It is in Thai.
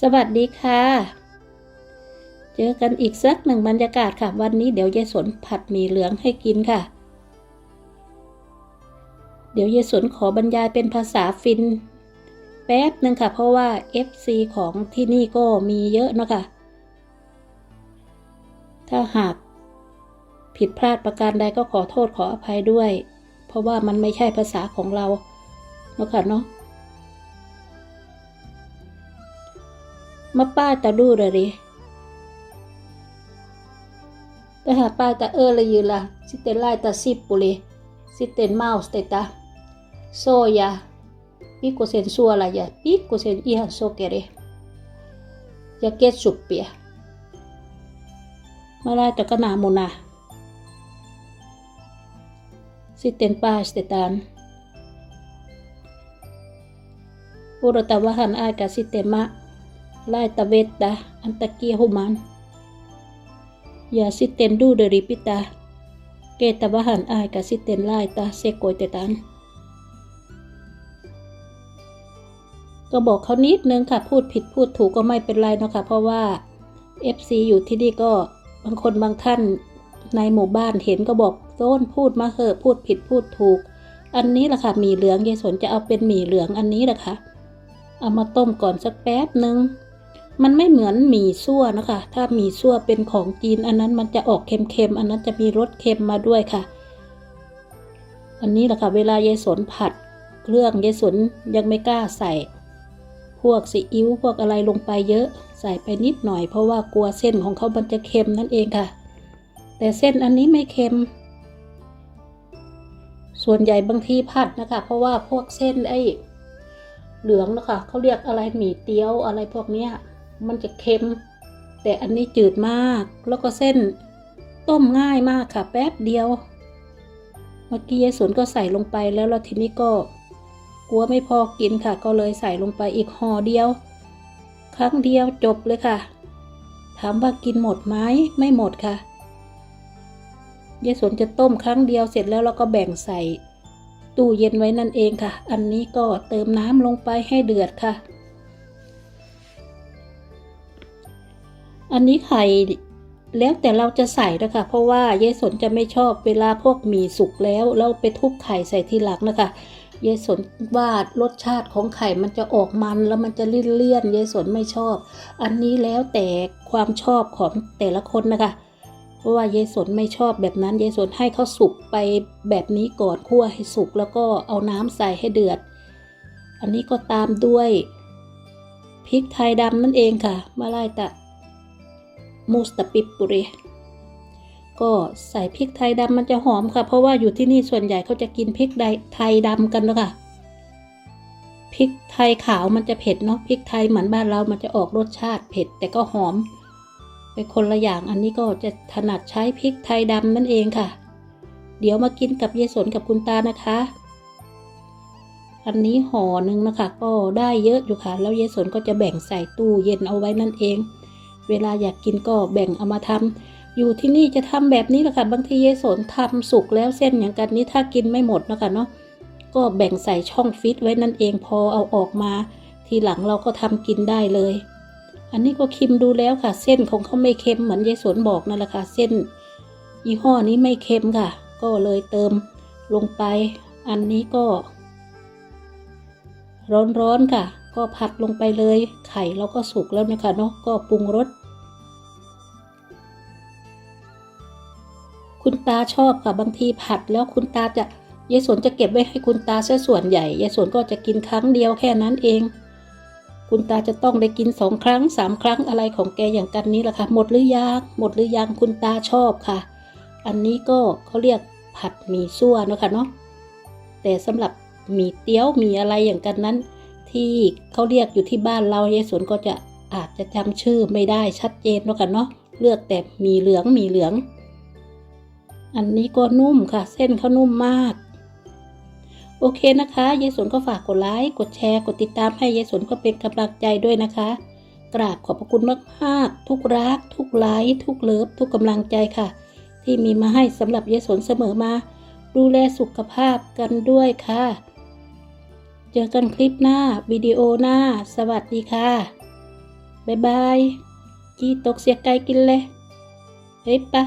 สวัสดีค่ะ เจอกันอีกสักหนึ่งบรรยากาศค่ะ วันนี้เดี๋ยวยายสนผัดหมี่เหลืองให้กินค่ะ เดี๋ยวยายสนขอบรรยายเป็นภาษาฟิน แป๊บหนึ่งค่ะ เพราะว่า FC ของที่นี่ก็มีเยอะเนาะค่ะ ถ้าหากผิดพลาดประการใดก็ขอโทษขออภัยด้วย เพราะว่ามันไม่ใช่ภาษาของเราเนาะค่ะเนาะ มาป้าตาดูเลยดิแต่หาป้าตาเออเลยยืนล ไล่ตายสิเตนเมาส์เตตาโซยาปิโกเซนซัวละยาปิเซนอีฮันโซเกาเกตสุปเปียมาไล่ตะกนามุนาสิเตนป้าสเตตาน Puro tawahan ay kasi tema lai taveta antaki human. Ya sitten du dari pita. Ke tawahan ay kasi ten lai ta sekoy tetan. ก็บอกเขานิดนึงค่ะ พูดผิดพูดถูกก็ไม่เป็นไรเนาะค่ะ เพราะว่า FC อยู่ที่นี่ก็บางคนบางท่านในหมู่บ้านเห็นก็บอกโต้นพูดมาเหอะพูดผิดพูดถูก อันนี้แหละค่ะหมี่เหลืองยายสนจะเอาเป็นหมี่เหลืองอันนี้แหละค่ะ เอามาต้มก่อนสักแป๊บหนึ่ง มันไม่เหมือนหมี่ซั่วนะคะ ถ้าหมี่ซั่วเป็นของจีน อันนั้นมันจะออกเค็มๆ อันนั้นจะมีรสเค็มมาด้วยค่ะ อันนี้แหละค่ะ เวลายายสนผัดเครื่องยายสนยังไม่กล้าใส่ พวกซีอิ๊วพวกอะไรลงไปเยอะ ใส่ไปนิดหน่อย เพราะว่ากลัวเส้นของเขามันจะเค็มนั่นเองค่ะ แต่เส้นอันนี้ไม่เค็ม ส่วนใหญ่บางทีผัดนะคะ เพราะว่าพวกเส้นไอ้เหลืองนะคะเขาเรียกอะไรหมี่เตี้ยวอะไรพวกเนี้ย มันจะเค็ม แต่อันนี้จืดมาก แล้วก็เส้นต้มง่ายมากค่ะ แป๊บเดียว เมื่อกี้ยายสนก็ใส่ลงไปแล้วแล้วทีนี้ก็กลัวไม่พอกินค่ะ ก็เลยใส่ลงไปอีกห่อเดียว ครั้งเดียวจบเลยค่ะ ถามว่ากินหมดไหมไม่หมดค่ะยายสนจะต้มครั้งเดียวเสร็จแล้วเราก็แบ่งใส่ตู้เย็นไว้นั่นเองค่ะ อันนี้ก็เติมน้ำลงไปให้เดือดค่ะ อันนี้ไข่แล้วแต่เราจะใส่นะคะ เพราะว่ายายสนจะไม่ชอบเวลาพวกหมี่สุกแล้วเราไปทุบไข่ใส่ทีหลังนะคะยายสนว่ารสชาติของไข่มันจะออกมันแล้วมันจะเลี่ยนๆยายสนไม่ชอบ อันนี้แล้วแต่ความชอบของแต่ละคนนะคะ เพราะว่ายายสนไม่ชอบแบบนั้นยายสนให้เขาสุกไปแบบนี้ก่อนคั่วให้สุกแล้วก็เอาน้ำใส่ให้เดือด อันนี้ก็ตามด้วยพริกไทยดำนั่นเองค่ะ มาไล่ตะ มูสตะปิปปุเรก็ใส่พริกไทยดำมันจะหอมค่ะ เพราะว่าอยู่ที่นี่ส่วนใหญ่เขาจะกินพริกไทยดำกันเนอะค่ะพริกไทยขาวมันจะเผ็ดเนาะพริกไทยเหมือนบ้านเรามันจะออกรสชาติเผ็ด แต่ก็หอมเป็นคนละอย่างอันนี้ก็จะถนัดใช้พริกไทยดำนั่นเองค่ะ เดี๋ยวมากินกับยายสนกับคุณตานะคะ อันนี้ห่อหนึ่งนะคะ ก็ได้เยอะอยู่ค่ะ แล้วยายสนก็จะแบ่งใส่ตู้เย็นเอาไว้นั่นเอง เวลาอยากกินก็แบ่งเอามาทำอยู่ที่นี่จะทำแบบนี้แหละค่ะ บางทียายสนทำสุกแล้วเส้นอย่างกันนี้ถ้ากินไม่หมดนะคะเนาะ ก็แบ่งใส่ช่องฟิตไว้นั่นเองพอเอาออกมา ทีหลังเราก็ทำกินได้เลย อันนี้ก็คิมดูแล้วค่ะ เส้นของเขาไม่เค็มเหมือนยายสนบอกนั่นแหละค่ะ เส้นยี่ห้อนี้ไม่เค็มค่ะ ก็เลยเติมลงไป อันนี้ก็ ร้อนๆค่ะ ก็ผัดลงไปเลย ไข่เราก็สุกแล้วนะคะเนาะก็ปรุงรสคุณตาชอบค่ะบางทีผัดแล้วคุณตาจะยายสนจะเก็บไว้ให้คุณตาซะส่วนใหญ่ยายสนก็จะกินครั้งเดียวแค่นั้นเอง คุณตาจะต้องได้กินสองครั้งสามครั้งอะไรของแกอย่างกันนี้แหละค่ะหมดหรือยังหมดหรือยังคุณตาชอบค่ะ อันนี้ก็เขาเรียกผัดหมี่ซั่วนะคะเนาะแต่สำหรับหมี่เตี้ยวหมี่อะไรอย่างกันนั้น ที่เขาเรียกอยู่ที่บ้านเรายายสนก็จะอาจจะจำชื่อไม่ได้ชัดเจนเนาะค่ะเนาะเลือกแต่มีเหลืองมีเหลือง อันนี้ก็นุ่มค่ะ เส้นเขานุ่มมาก โอเคนะคะยายสนก็ฝากกดไลค์กดแชร์กดติดตามให้ยายสนก็เป็นกำลังใจด้วยนะคะ กราบขอบพระคุณมากๆทุกรัก ทุกไลค์ทุกเลิฟทุกกำลังใจค่ะ ที่มีมาให้สำหรับยายสนเสมอมา ดูแลสุขภาพกันด้วยค่ะ เจอกันคลิปหน้า วิดีโอหน้า สวัสดีค่ะ บ๊ายบาย จีตกเสียไกลกินเลย เฮ้ยปะ